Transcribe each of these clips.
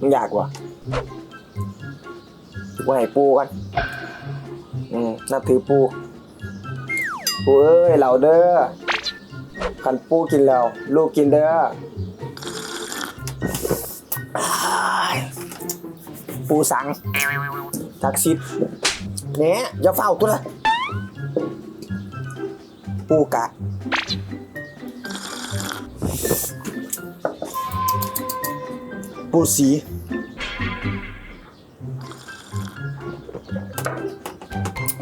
มึงอยากวะว่าให้ปูกัน อืมนับถือปู ปูเอ้ยเหล่าเด้อขันปูกินแล้ว ลูกกินเด้อ ปูสัง ทักซิดเนี่ยอย่าเฝ้าตัวละปูกะ ปูสี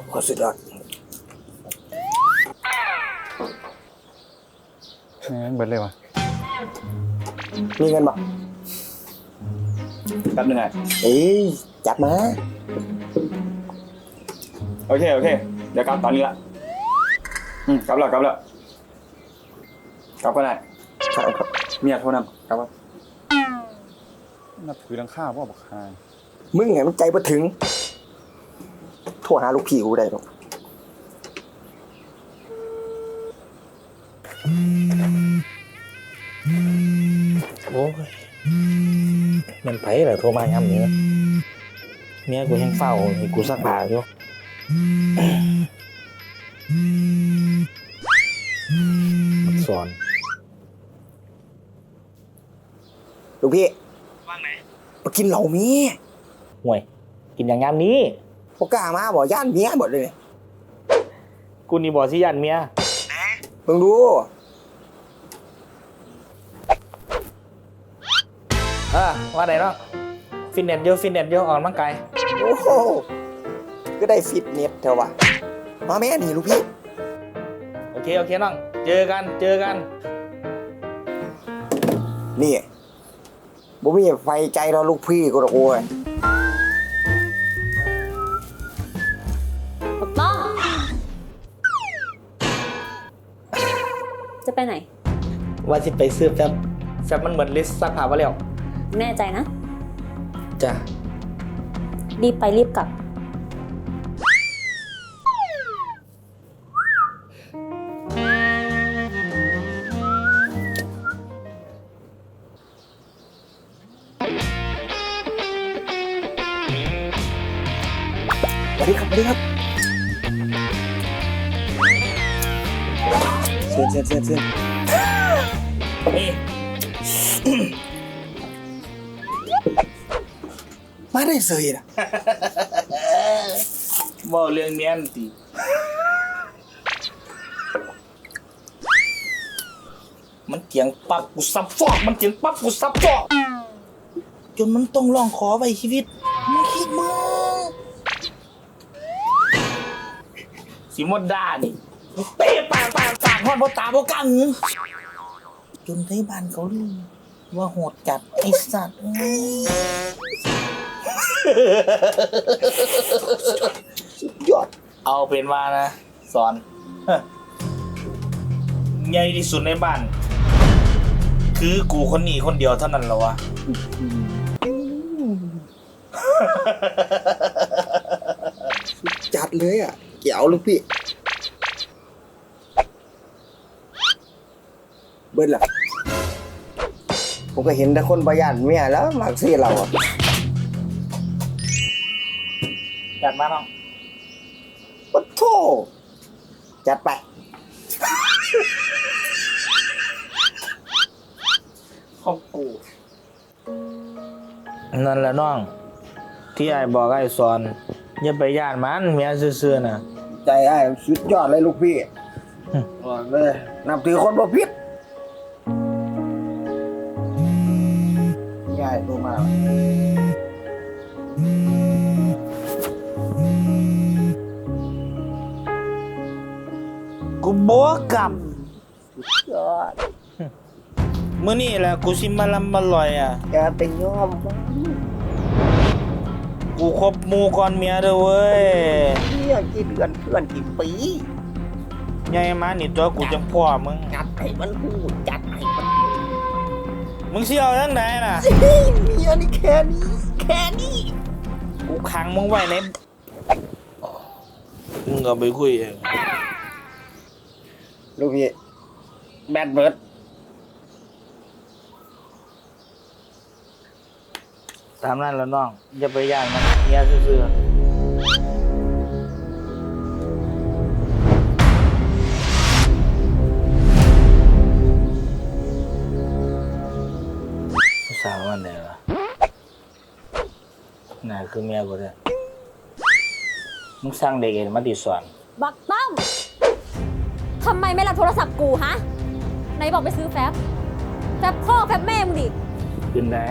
โอ้สุดยอดแม่งเบิดเลยวะมีเงินบ่แป๊บนึงไงเอ้ย จัดมา โอเค โอเค เดี๋ยวกลับตอนนี้ละ อืมกลับแล้วกลับแล้วกลับก็ได้ใช่ครับเมียโทรนำกลับว่า นับถือหลังข้าวว่าบอกคายมึงไงมันใจบ่ถึงโทรหาลูกพี่กูได้หรอกโอ้ยมันไผเหรอโทรมาย้ำนี้เมียกูยังเฝ้าให้กูซักผ้าอยู่สอน ลูกพี่ว่างไหนมากินเหล่ามีห่วย กินอย่างงามนี้พวกกล้ามาบอกย่านเมียหมดเลยเนี่ยกูนี่บอกสิยันเมียมึงดูเออว่าไหนเนาะฟิตเนสเยอะฟิตเนสเยอะออกกำลังกายโอ้โหก็ได้ฟิตเนสเถอะวะมาแม่นี่ลูกพี่โอเค โอเคน้อง เจอกันเจอกัน นี่ บ่มีไฟใจเราลูกพี่กูหรอกโว้ยปกป้อง จะไปไหน ว่าสิไปซื้อแฟบแฟบมันเหมือนลิสต์ซักผ้าไว้แล้วแน่ใจนะ จ้ะ รีบไปรีบกลับ สวัสดีครับสวัสดีครับเชิญเชิญเชิญเชิญนี่มาได้เสยนะบอกเรื่องเนี้ยนติมันเกียงปักกูซับฟอก มันเกียงปักกูซับฟอก จนมันต้องร้องขอไปชีวิต สีมดดานี่มึงเตะปากปากปากฮอดบ่ตาบ่กังจนไทบ้านเขาลือว่าโหดจัดไอสัตว์เอ้ยยอดเอาเป็นว่านะ สอน ใหญ่ที่สุดในบ้าน คือกูคนนี้คนเดียวเท่านั้นเหรอวะ จัดเลยอะ เกี่ยวลูกพี่ เบิ้ลล่ะ ผมก็เห็นแต่คนประหยัดเมียแล้วมากซี่เราอะจัดมาน้องปะโทจัดไป ของกูนั่นแหละน้อง ที่ไอ้บอกไอ้สอน อย่าไปย่านมันเมียซื่อๆน่ะ ใจไอ้สุดยอดเลยลูกพี่บอกเลยนับถือคนบ่ผิดง่ายตัวมากกูบอกกลับยอดมื้อนี้แหละกูสิมาลำมาลอยอะอย่าไปยอมมัน กูคบหมูก่อนเมียเด้อเว้ยเพื่อนกี่เดือนเพื่อนกี่ปีใหญ่มานี่ตัวกูจังพ่อมึง จัดให้มันพูดจัดให้มันมึงสิเอาจังไดน่ะเฮ้ยเมียนี่แค่นี้แค่นี้กูขังมึงไว้ในมึงก็ไปคุยเอง ลูกพี่แบดเบิร์ด ตามนั้นแล้วน้องอย่าไปย่างมันเมียซื่อๆผู้สาวมันไหนวะน่าคือเมียกูเลยมึงสร้างเด็กเองมาติสอนบักตั้มทำไมไม่รับโทรศัพท์กูฮะ ไหนบอกไปซื้อแฟบแฟบพ่อแฟบแม่มึงดิ ขึ้นได้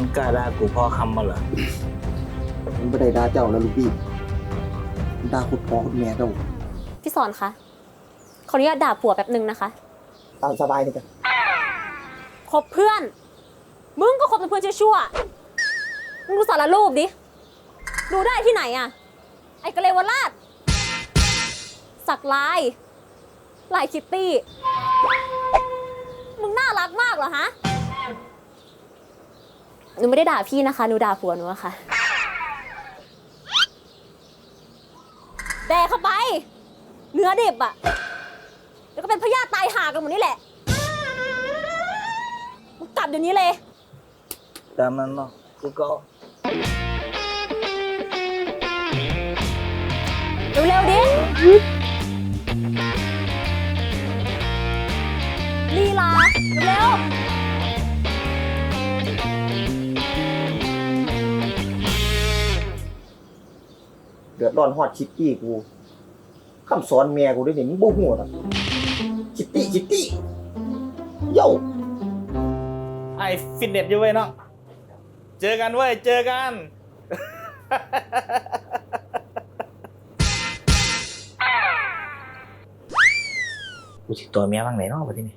มันกล้าด่ากูพ่อคำมาเหรอมันไม่ได้ด่าเจ้าแล้วลูกพี่มันด่าคุณพ่อคุณแม่เจ้าพี่สอนคะขออนุญาตด่าผัวแป๊บนึงนะคะ ตามสบายนี่กันคบเพื่อน มึงก็คบแต่เพื่อนชั่วๆมึงดูสารรูปดิ ดูได้ที่ไหนอะไอ้กระเลวราช สักลาย ลายคิตตี้ มึงน่ารักมากเหรอฮะ หนูไม่ได้ด่าพี่นะคะ หนูด่าผัวหนูอะค่ะ แดกเข้าไป เนื้อดิบอะแล้วก็เป็นพยาธิตายหากันหมดนี่แหละมึงกลับเดี๋ยวนี้เลย ตามนั้นเนาะกูก็เร็วๆดิ เดือดร้อนฮอดคิตตี้กูคำสอนแม่กูด้วยนี่มึงบ่ฮู้หรอกคิตตี้คิตตี้โย่ไอฟิตเนสอยู่เว้ยเนาะเจอกันเว้ยเจอกัน กูสิตัวเมียบ้างไหนเนาะประเทศนี้